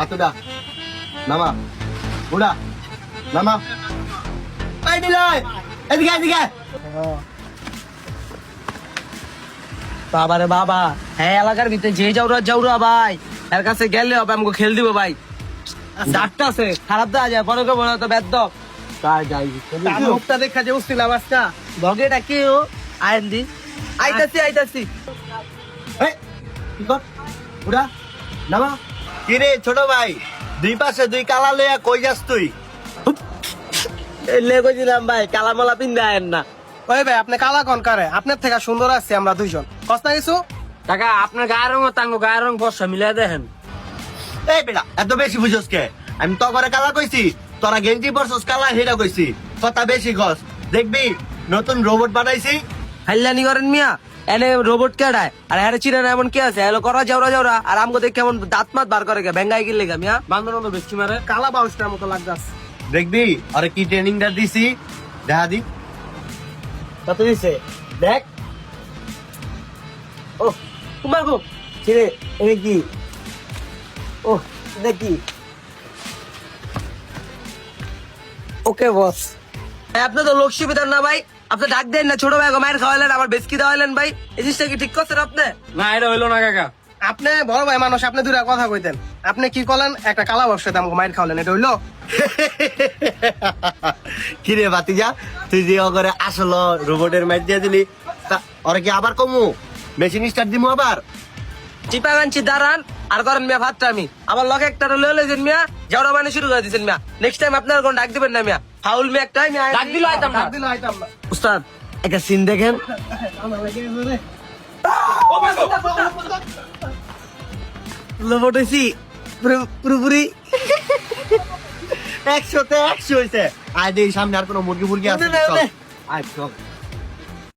আতুডা নামা। উড়া। নামা। এই নিলয় এদিকে এদিকে বাবা রে বাবা হ্যাঁ এলাকার ভিতরে যে যাওরা যাওরা ভাই এর কাছে গেলে হবে আমাকে খেল দিব ভাই। ডাক্তার আছে খারাপ দেওয়া যায় পরে কেবল তো বেদ্য তাই যাই মুখটা দেখা যে উঠছিলাম আজকা। ভগেটা কি ও? আইন দি। আইতাছি আইতাছি। কি উড়া। নামা। কি রে ছোট ভাই দুই পাশে দুই কালা লইয়া কই যাস তুই? লে কইছিলাম ভাই কালামালা পিন্দা আয়েন না। ওই ভাই আপনি কালা কোন কারে? আপনার থেকে সুন্দর আছি আমরা দুইজন। কষ্ট কিছু? কাকা আপনার গায়ের রং তাঙ্গ গায়ের রং বর্ষা মিলাই দেখেন। এই বেটা এত বেশি বুঝোস কে? আমি তো করে কালা কইছি তোরা গেঞ্জি পরছস কালা হেটা কইছি। কথা বেশি গস দেখবি নতুন রোবট বানাইছি। হাইলানি করেন মিয়া। এনে রোবট কে কেডায় আর হ্যাঁ চিনেন এমন কি আছে? হ্যালো করা যাওরা যাওরা আর আমগো দেখে কেমন দাঁত মাত বার করে গে ভেঙ্গাই গিলে গা মিয়া বান্দর মতো বেশি মারে। কালা বাউসটার মতো লাগতাছে দেখবি? আরে কি ট্রেনিং ট্রেনিংটা দিছি? দেখা দি কত দিছে? দেখ। ও তোমার গো। ছেড়ে এনে কি? ও দেখি ওকে বস। আপনি তো লোক সুবিধার না ভাই। আপনি ডাক দেন না ছোট ভাই মায়ের খাওয়ালেন আমার বেসকি দেওয়ালেন ভাই। এই জিনিসটা কি ঠিক করছেন আপনি? না এটা হইল না কাকা। আপনি বড় ভাই মানুষ আপনি দুটা কথা কইতেন। আপনি কি করলেন একটা কালা বাউস দাম মাইর খাওয়ালেন এটা হইল। কি রে বাতিজা তুই যে করে আসলো রোবটের ম্যাচ দিয়ে দিলি তা ওরা কি আবার কমু? মেশিন স্টার্ট দিমু আবার? চিপা গানছি দাঁড়ান আর করেন মিয়া ভাতটা আমি। আমার লগে একটা লয়ে লেছেন মিয়া যাওয়া মানে শুরু করে দিয়েছেন মিয়া। নেক্সট টাইম আপনার কোন ডাক দিবেন না মিয়া। ফাউল মিয়া একটা মিয়া ডাক দিল আইতাম না ডাক দিলে আইতাম না। উস্তাদ একটা সিন দেখেন। লোবট হয়েছি পুরোপুরি। একশোতে একশো হয়েছে আয় দেখি সামনে আর কোনো মুরগি মুরগি আছে। আয় চল।